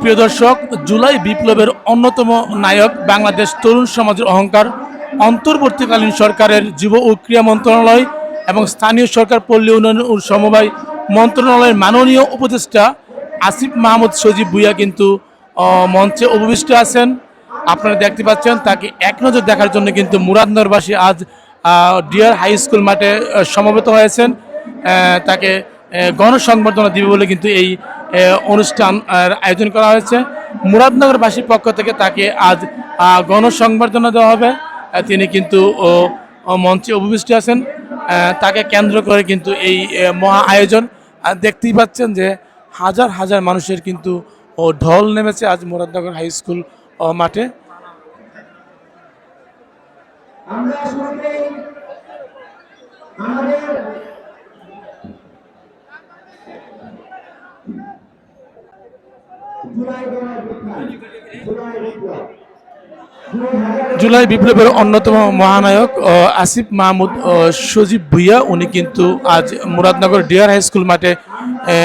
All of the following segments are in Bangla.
প্রিয় দর্শক, জুলাই বিপ্লবের অন্যতম নায়ক বাংলাদেশ তরুণ সমাজের অহংকার, অন্তর্বর্তীকালীন সরকারের যুব ও ক্রীড়া মন্ত্রণালয় এবং স্থানীয় সরকার পল্লী উন্নয়ন ও সমবায় মন্ত্রণালয়ের মাননীয় উপদেষ্টা আসিফ মাহমুদ সজীব ভুইয়া কিন্তু মঞ্চে উপবিষ্ট আছেন। আপনারা দেখতে পাচ্ছেন, তাকে এক নজর দেখার জন্য কিন্তু মুরাদনগরবাসী আজ ডিয়ার হাই স্কুল মাঠে সমবেত হয়েছেন। তাকে গণসংবর্ধনা দিবে বলে কিন্তু এই অনুষ্ঠান আয়োজন করা হয়েছে। মুরাদনগরবাসীর পক্ষ থেকে তাকে আজ গণসংবর্ধনা দেওয়া হবে। তিনি কিন্তু মঞ্চে উপবিষ্ট আছেন। তাকে কেন্দ্র করে কিন্তু এই মহা আয়োজন। দেখতেই পাচ্ছেন যে হাজার হাজার মানুষের কিন্তু ঢল নেমেছে আজ মুরাদনগর হাই স্কুল মাঠে। আমাদের জুলাই বিপ্লবের অন্যতম মহানায়ক আসিফ মাহমুদ সজীব ভুইয়া উনি কিন্তু আজ মুরাদনগর ডিয়ার হাই স্কুল মাঠে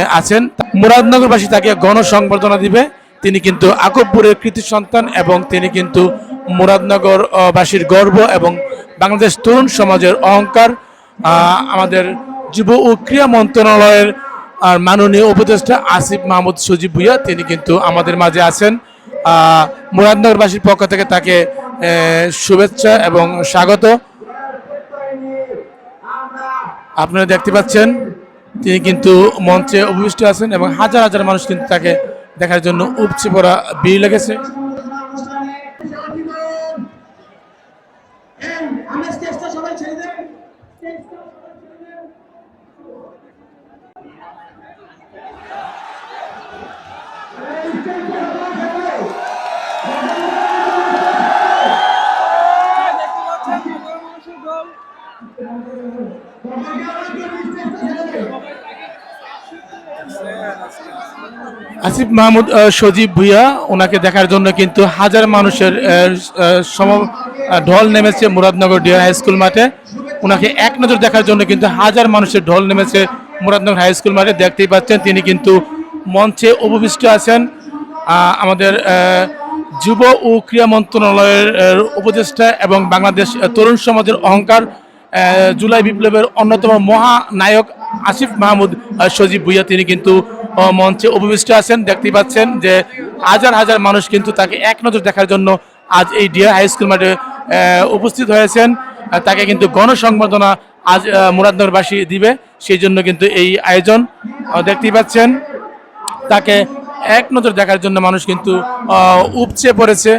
আছেন। মুরাদনগরবাসী তাকে গণসংবর্ধনা দিবে। তিনি কিন্তু আকবপুরের কৃতি সন্তান এবং তিনি কিন্তু মুরাদনগর আহ, বাসীর গর্ব এবং বাংলাদেশ তরুণ সমাজের অহংকার আমাদের যুব ও ক্রীড়া মন্ত্রণালয়ের আর মাননীয় উপদেষ্টা আসিফ মাহমুদ সজীব ভুইয়া, তিনি কিন্তু আমাদের মাঝে আছেন। মুরাদনগরবাসীর পক্ষ থেকে তাকে শুভেচ্ছা এবং স্বাগত। আপনারা দেখতে পাচ্ছেন, তিনি কিন্তু মঞ্চে উপবিষ্ট আছেন এবং হাজার হাজার মানুষ কিন্তু তাকে দেখার জন্য উপচে পড়া ভিড় লেগেছে। সবাই ছেড়ে আসিফ মাহমুদ সজীব ভুইয়া, ওনাকে দেখার জন্য কিন্তু হাজার মানুষের সম ঢল নেমেছে মুরাদনগর ডিয়ার হাই স্কুল মাঠে। ওনাকে এক নজর দেখার জন্য কিন্তু হাজার মানুষের ঢল নেমেছে মুরাদনগর হাই স্কুল মাঠে। দেখতেই পাচ্ছেন, তিনি কিন্তু মঞ্চে উপবিষ্ট আছেন। আমাদের যুব ও ক্রীড়া মন্ত্রণালয়ের উপদেষ্টা এবং বাংলাদেশ তরুণ সমাজের অহংকার জুলাই বিপ্লবের অন্যতম মহানায়ক আসিফ মাহমুদ সজীব ভুইয়া, তিনি কিন্তু মঞ্চে উপবিষ্ট আছেন। দেখতেই পাচ্ছেন যে হাজার হাজার মানুষ কিন্তু তাকে এক নজর দেখার জন্য আজ এই ডিয়ার হাই স্কুল মাঠে উপস্থিত হয়েছেন। তাকে কিন্তু গণসংবর্ধনা আজ মুরাদনগরবাসী দিবে। সেই জন্য কিন্তু এই আয়োজন দেখতেই পাচ্ছেন। তাকে এক নজর দেখার জন্য মানুষ কিন্তু উপচে পড়েছে।